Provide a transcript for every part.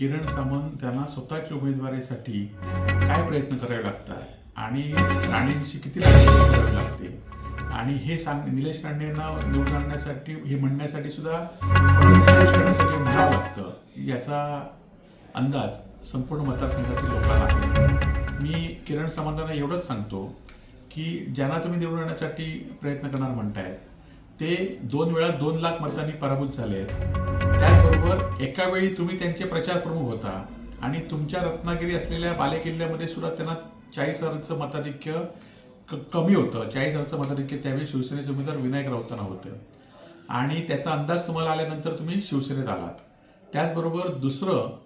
किरण सामंत त्यांना स्वतःच्या उमेदवारीसाठी काय प्रयत्न करावे लागतात? आणि राणेंशी किती करावी लागते आणि हे सांग निलेश राणेंना निवडून आणण्यासाठी हे म्हणण्यासाठी सुद्धा निलेश म्हणावं लागतं याचा अंदाज संपूर्ण मतदारसंघातील लोकांना आहे. मी किरण सामंतांना एवढंच सांगतो की ज्यांना तुम्ही निवडून आणण्यासाठी प्रयत्न करणार म्हणताय ते दोन वेळा दोन लाख मतांनी पराभूत झाले आहेत. त्याचबरोबर एका वेळी तुम्ही त्यांचे प्रचार प्रमुख होता आणि तुमच्या रत्नागिरी असलेल्या बालेकिल्ल्यामध्ये सुद्धा त्यांना चाळीस हजारचं मताधिक्य क- कमी होतं. चाळीस हजारचं मताधिक्य त्यावेळी शिवसेनेचे उमेदवार विनायक राऊतांना होतं. आणि त्याचा अंदाज तुम्हाला आल्यानंतर तुम्ही शिवसेनेत आलात. त्याचबरोबर दुसरं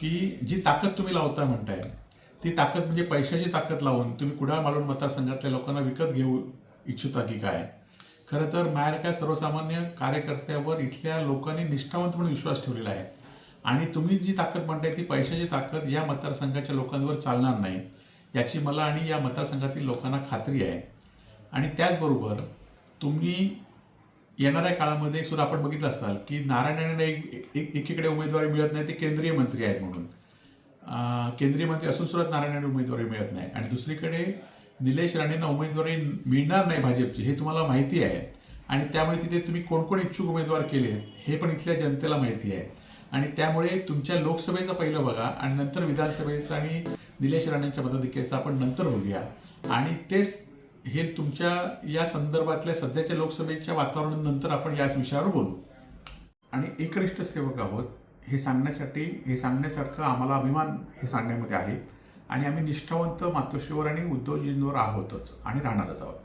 की जी ताकद तुम्ही लावता म्हणताय ती ताकद म्हणजे पैशाची ताकद लावून तुम्ही कुडाळ मालवण मतदारसंघातल्या लोकांना विकत घेऊ इच्छिता की काय? खरं तर माझ्यासारख्या सर्वसामान्य कार्यकर्त्यावर इथल्या लोकांनी निष्ठावंत म्हणून विश्वास ठेवलेला आहे. आणि तुम्ही जी ताकद म्हणताय ती पैशाची ताकद या मतदारसंघाच्या लोकांवर चालणार नाही. याची मला आणि या मतदारसंघातील लोकांना खात्री आहे. आणि त्याचबरोबर तुम्ही येणाऱ्या काळामध्ये सुद्धा आपण बघितलं असाल की नारायण एक एक- एकीकडे उमेदवारी मिळत नाही ते केंद्रीय मंत्री आहेत म्हणून. केंद्रीय मंत्री असून सुद्धा नारायण राणे उमेदवारी मिळत नाही. आणि दुसरीकडे निलेश राणेंना उमेदवारी मिळणार नाही भाजपची हे तुम्हाला माहिती आहे. आणि त्यामुळे तिथे तुम्ही कोण कोण इच्छुक उमेदवार केले हे पण इथल्या जनतेला माहिती आहे. आणि त्यामुळे तुमच्या लोकसभेचं पहिलं बघा आणि नंतर विधानसभेचं आणि निलेश राणेंच्या मताधिक्याचं आपण नंतर बघूया. आणि तेच हे तुमच्या या संदर्भातल्या सध्याच्या लोकसभेच्या वातावरणानंतर आपण याच विषयावर बोलू. आणि एकनिष्ठ सेवक आहोत हे सांगण्यासाठी हे सांगण्यासारखं आम्हाला अभिमान हे सांगण्यामध्ये आहे. आणि आम्ही निष्ठावंत मातोश्रीवर आणि उद्योजकांवर आहोतच आणि राहणारच आहोत.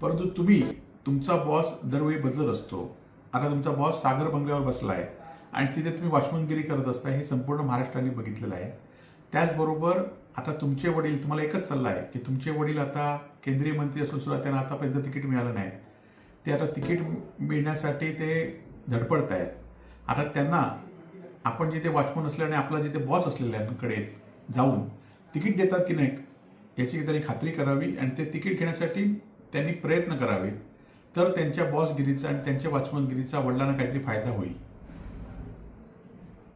परंतु तुम्ही तुमचा बॉस दरवेळी बदलत असतो. आता तुमचा बॉस सागर बंगल्यावर बसला आहे आणि तिथे तुम्ही वॉचमनगिरी करत असता हे संपूर्ण महाराष्ट्राने बघितलेलं आहे. त्याचबरोबर आता तुमचे वडील तुम्हाला एकच सल्ला आहे की तुमचे वडील आता केंद्रीय मंत्री असून सुद्धा त्यांना आतापर्यंत तिकीट मिळालं नाही. ते आता तिकीट मिळण्यासाठी ते धडपडत आहेत आता त्यांना आपण जिथे वॉचमन असल्याने आपला जिथे बॉस असलेल्यांकडे जाऊन तिकीट देतात की नाही याची त्यांनी खात्री करावी आणि ते तिकीट घेण्यासाठी त्यांनी प्रयत्न करावे. तर त्यांच्या बॉसगिरीचा आणि त्यांच्या वॉचमनगिरीचा वडिलांना काहीतरी फायदा होईल.